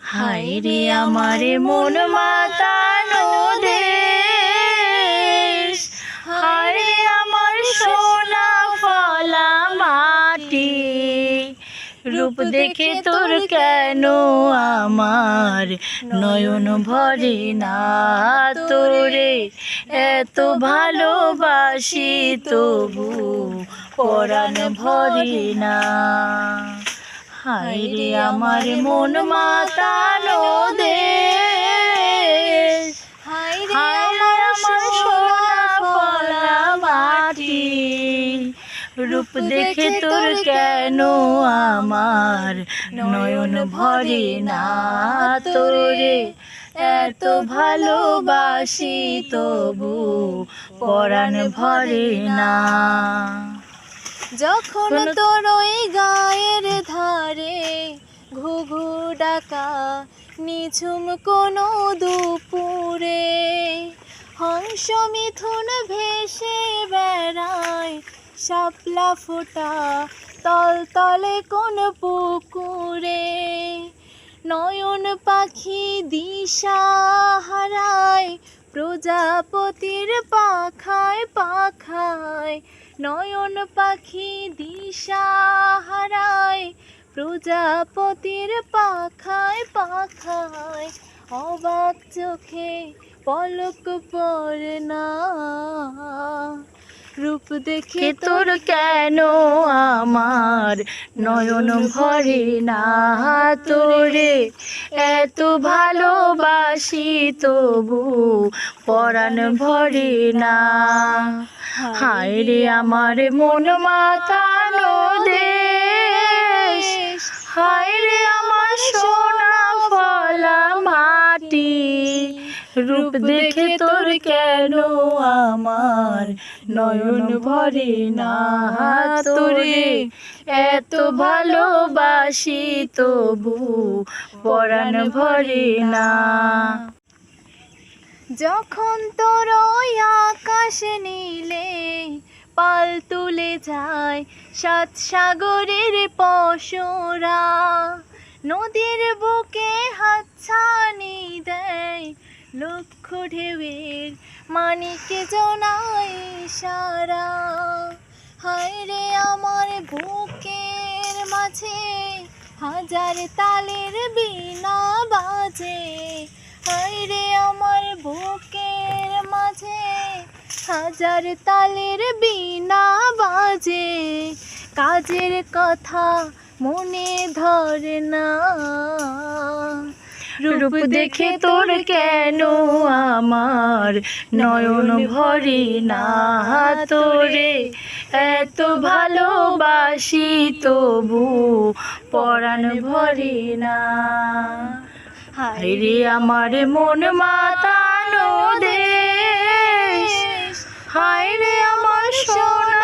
হায় রে আমার মন মাতানো দেশ। হায় আমার সোনা ফলা মাটি। রূপ দেখে তোর কেন আমার নয়ন ভরে না তোরে? এত ভালোবাসি তবু পরাণ ভরে না। হায় রে আমার মন মাতানো রে আমার সোনা ফলা মাটি। রূপ দেখে তোর কেন আমার নয়ন ভরে না তোরে। এত ভালোবাসি তবু পরাণ ভরে না। যখন তোর ওই গায়ের ধারে ঘুঘু ডাকা নিঝুম কোনো দুপুরে হংস মিথুন ভেসে বেড়ায় শাপলা ফোটা তল তলে কোন পুকুরে নয়ন পাখি দিশা হারায় প্রজাপতির পাখায় পাখায়, নয়ন পাখি দিশা হারায়। প্রজাপতির পাখায় পাখায়, অবাক চোখে পলক পড়ে না। রূপ দেখে তোর কেন আমার নয়ন ভরে না তোরে? এত ভালোবাসি তবু পরাণ ভরে না। হায় রে আমার মন মাতানো দেশ রূপ দেখে তোর কেন আমার? নয়ন ভরে না তোরে। এত ভালোবাসি তবু পরাণ ভরে না। যখন তোর আকাশ নীলে পাল তুলে যায় সাত সাগরের পশরা নদীর বুকে হাতছানি দেয় লক্ষ ঢেউয়ের মানিকে জনাই সারা হায় রে আমার বুকের মাঝে হাজার তালের বিনা বাজে। হায় রে আমার বুকের মাঝে হাজার তালের বিনা বাজে। কাজের কথা মনে ধরে না। রূপ দেখে তোর কেন আমার? নয়ন ভরে না তোরে। এত ভালোবাসি তবু পরাণ ভরে না। হায় রে আমার মন মাতানো দেশ। হায় রে আমার সোনা